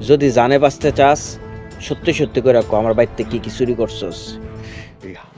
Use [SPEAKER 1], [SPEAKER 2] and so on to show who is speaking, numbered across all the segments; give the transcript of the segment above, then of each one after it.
[SPEAKER 1] যদি জানে বাঁচতে চাস, সত্যি সত্যি করে রাখো আমার বাড়িতে কি কি চুরি করছস?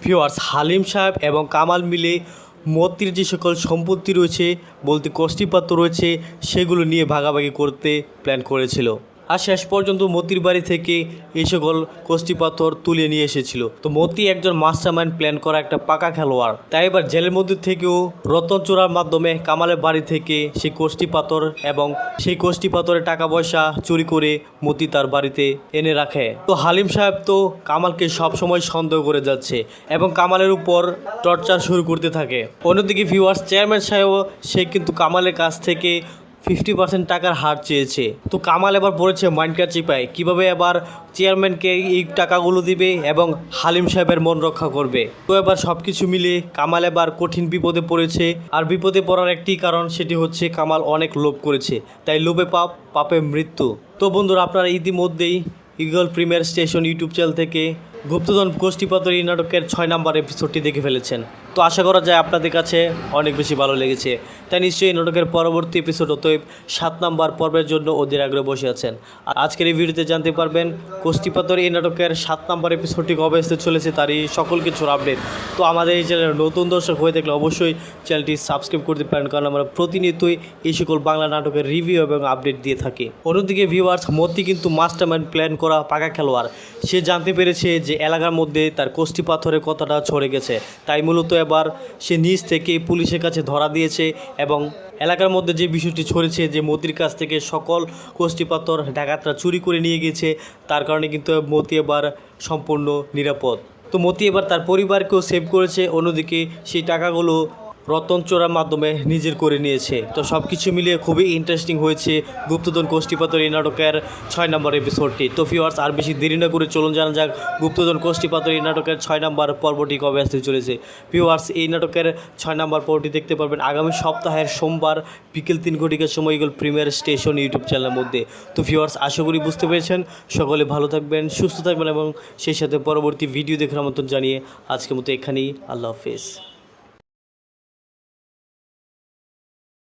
[SPEAKER 2] ভিউয়ার্স হালিম সাহেব এবং কামাল মিলে মতির যে সকল সম্পত্তি রয়েছে, বলতে কষ্টিপাত্র রয়েছে, সেগুলো নিয়ে ভাগাভাগি করতে প্ল্যান করেছিল। আর শেষ পর্যন্ত মতির বাড়ি থেকে এই সকল কষ্টি পাথর তুলে নিয়ে এসেছিল। তো মতি একজন মাস্টার মাইন্ড প্ল্যান করা একটা পাকা খেলোয়াড়। তাই এবার জেলের মধ্যে থেকেও রতন চোরার মাধ্যমে কামালের বাড়ি থেকে সেই কষ্টি পাথর এবং সেই কষ্টি পাথরের টাকা পয়সা চুরি করে মতি তার বাড়িতে এনে রাখে। তো হালিম সাহেব তো কামালকে সবসময় সন্দেহ করে যাচ্ছে এবং কামালের উপর টর্চার শুরু করতে থাকে। অন্যদিকে ভিউয়ার্স চেয়ারম্যান সাহেবও সে কিন্তু কামালের কাছ থেকে ফিফটি পার্সেন্ট টাকার হার চেয়েছে। তো কামাল এবার পড়েছে মাইন্ডকার চিপায়? কীভাবে এবার চেয়ারম্যানকে এই টাকাগুলো দিবে এবং হালিম সাহেবের মন রক্ষা করবে? তো এবার সব কিছু মিলে কামাল এবার কঠিন বিপদে পড়েছে। আর বিপদে পড়ার একটি কারণ সেটি হচ্ছে কামাল অনেক লোভ করেছে। তাই লোভে পাপ, পাপে মৃত্যু। তো বন্ধুরা, আপনারা ইতিমধ্যেই Eagle premier station YouTube channel থেকে গুপ্তধন গোষ্ঠীপাতর এই নাটকের ছয় নাম্বার এপিসোডটি দেখে ফেলেছেন। তো আশা করা যায় আপনাদের কাছে অনেক বেশি ভালো লেগেছে। তাই নিশ্চয়ই নাটকের পরবর্তী এপিসোড অতএব সাত নাম্বার পর্বের জন্য ওদের আগ্রহে বসে আছেন। আর আজকের এই ভিডিওতে জানতে পারবেন গোষ্ঠীপাতর এই নাটকের সাত নাম্বার এপিসোডটি কবে আসতে চলেছে তারই সকল কিছুর আপডেট তো আমাদের এই চ্যানেলের নতুন দর্শক হয়ে থাকলে অবশ্যই চ্যানেলটি সাবস্ক্রাইব করতে পারেন কারণ আমরা প্রতিনিয়তই এই সকল বাংলা নাটকের রিভিউ এবং আপডেট দিয়ে থাকি। অন্যদিকে ভিউয়ার্স মতি কিন্তু মাস্টার প্ল্যান করা পাকা খেলোয়াড়। সে জানতে পেরেছে যে এলাকার মধ্যে তার কোষ্ঠী পাথরের কথাটা ছড়ে গেছে, তাই মূলত এবার সে নিজ থেকে পুলিশের কাছে ধরা দিয়েছে এবং এলাকার মধ্যে যে বিষয়টি ছড়েছে, যে মতির কাছ থেকে সকল কোষ্ঠী পাথর ডাকাতরা চুরি করে নিয়ে গেছে, তার কারণে কিন্তু মতি এবার সম্পূর্ণ নিরাপদ। তো মতি এবার তার পরিবারকেও সেভ করেছে, অন্যদিকে সেই টাকাগুলো রতন চোরার মাধ্যমে নিজের করে নিয়েছে। তো সব কিছু মিলিয়ে খুবই ইন্টারেস্টিং হয়েছে গুপ্তধন কোষ্ঠীপাতর এই নাটকের ছয় নম্বর এপিসোডটি তো ফিওয়ার্স আর বেশি দেরি না করে চলুন জানা যাক গুপ্তধন কোষ্ঠীপাতর এই নাটকের ছয় নম্বর পর্বটি কবে আসতে চলেছে। ফিওয়ার্স এই নাটকের ছয় নম্বর পর্বটি দেখতে পারবেন আগামী সপ্তাহের সোমবার বিকেল তিন ঘটিকার সময় এগুলো প্রিমিয়ার স্টেশন ইউটিউব চ্যানেলের মধ্যে। তো ফিওয়ার্স আশা করি বুঝতে পেরেছেন। সকলে ভালো থাকবেন, সুস্থ থাকবেন এবং সেই সাথে পরবর্তী ভিডিও দেখার মতন জানিয়ে আজকের মতো এখানেই। আল্লাহ হাফেজ।